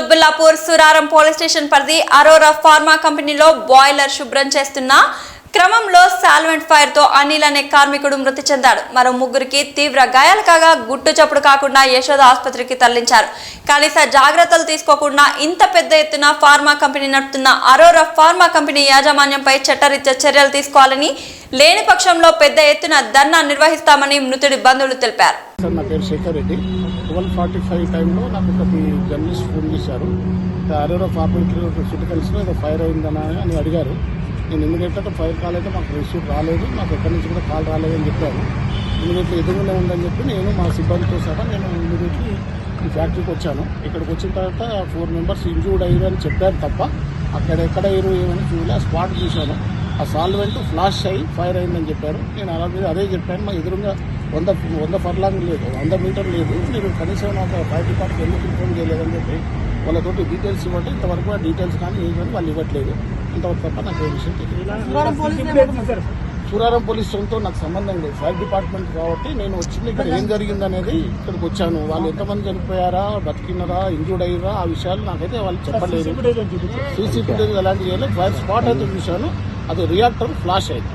Quthbullapur Suraram police station పరిధి Arora pharma కంపెనీలో boiler శుభ్రం చేస్తున్న క్రమంలో సాల్వెంట్ ఫైర్తో అనిల్ అనే కార్మికుడు మృతి చెందాడు. మరో ముగ్గురికి తీవ్ర గాయాలు కాగా గుట్టు చప్పుడు కాకుండా యశోద ఆసుపత్రికి తరలించారు. కనీస జాగ్రత్తలు తీసుకోకుండా ఇంత పెద్ద ఎత్తున ఫార్మా కంపెనీ నడుపుతున్న అరోరా ఫార్మా కంపెనీ యాజమాన్యంపై చట్టరీత్యా చర్యలు తీసుకోవాలని లేని పక్షంలో పెద్ద ఎత్తున ధర్నా నిర్వహిస్తామని మృతుడి బంధువులు తెలిపారు. నా పేరు Shekhar Reddy. Twelve forty five టైంలో నాకు జర్నలిస్ట్ ఫోన్ చేశారు. అరోరా ఫార్మా ఏదో ఫైర్ అయిందనా అని అడిగారు. నేను ఎందుకంటే ఫైర్ కాల్ అయితే మాకు రిసీవ్ రాలేదు నాకు ఎక్కడి నుంచి కూడా కాల్ రాలేదని చెప్పాను ఇమీడియట్లీ ఎదురుగానే ఉందని చెప్పి నేను మా సిబ్బందితో సహా నేను ఇమీడియట్లీ ఈ ఫ్యాక్టరీకి వచ్చాను. ఇక్కడికి వచ్చిన తర్వాత ఫోర్ మెంబర్స్ ఇంజూర్డ్ అయ్యారు అని చెప్పారు తప్ప అక్కడ ఎక్కడ అయ్యారు ఏమని చూడలే ఆ స్పాట్ చూశాను. ఆ సాల్వెంట్ ఫ్లాష్ అయ్యి ఫైర్ అయిందని చెప్పారు. నేను అలా మీద అదే చెప్పాను మా ఎదురుగా వంద వంద ఫర్లాంగ్ లేదు వంద మీటర్ లేదు. మీరు కనీసం నాకు ఫైర్ డిపార్ట్మెంట్ ఎందుకు ఇన్ఫార్మ్ చేయలేదని చెప్పి వాళ్ళతోటి డీటెయిల్స్ ఇవ్వండి. ఇంతవరకు ఆ డీటెయిల్స్ కానీ ఏమని కానీ వాళ్ళు ఇవ్వట్లేదు. అంతవరకు తప్ప నాకు ఏ విషయం తెలియదు. పోలీస్ పోలీసులతో నాకు సంబంధం లేదు. ఫైర్ డిపార్ట్మెంట్ కాబట్టి నేను వచ్చింది ఇక్కడ ఏం జరిగింది అనేది ఇక్కడికి వచ్చాను. వాళ్ళు ఎంతమంది చనిపోయారా బతికినరా ఇంజూర్డ్ అయ్యారా ఆ విషయాలు నాకైతే వాళ్ళు చెప్పలేదు. సీసీ ఫుటేజ్ అలాంటివి చేయలేదు. ఫైర్ స్పాట్ అయితే చూశాను. అది రియాక్టర్ ఫ్లాష్ అయింది.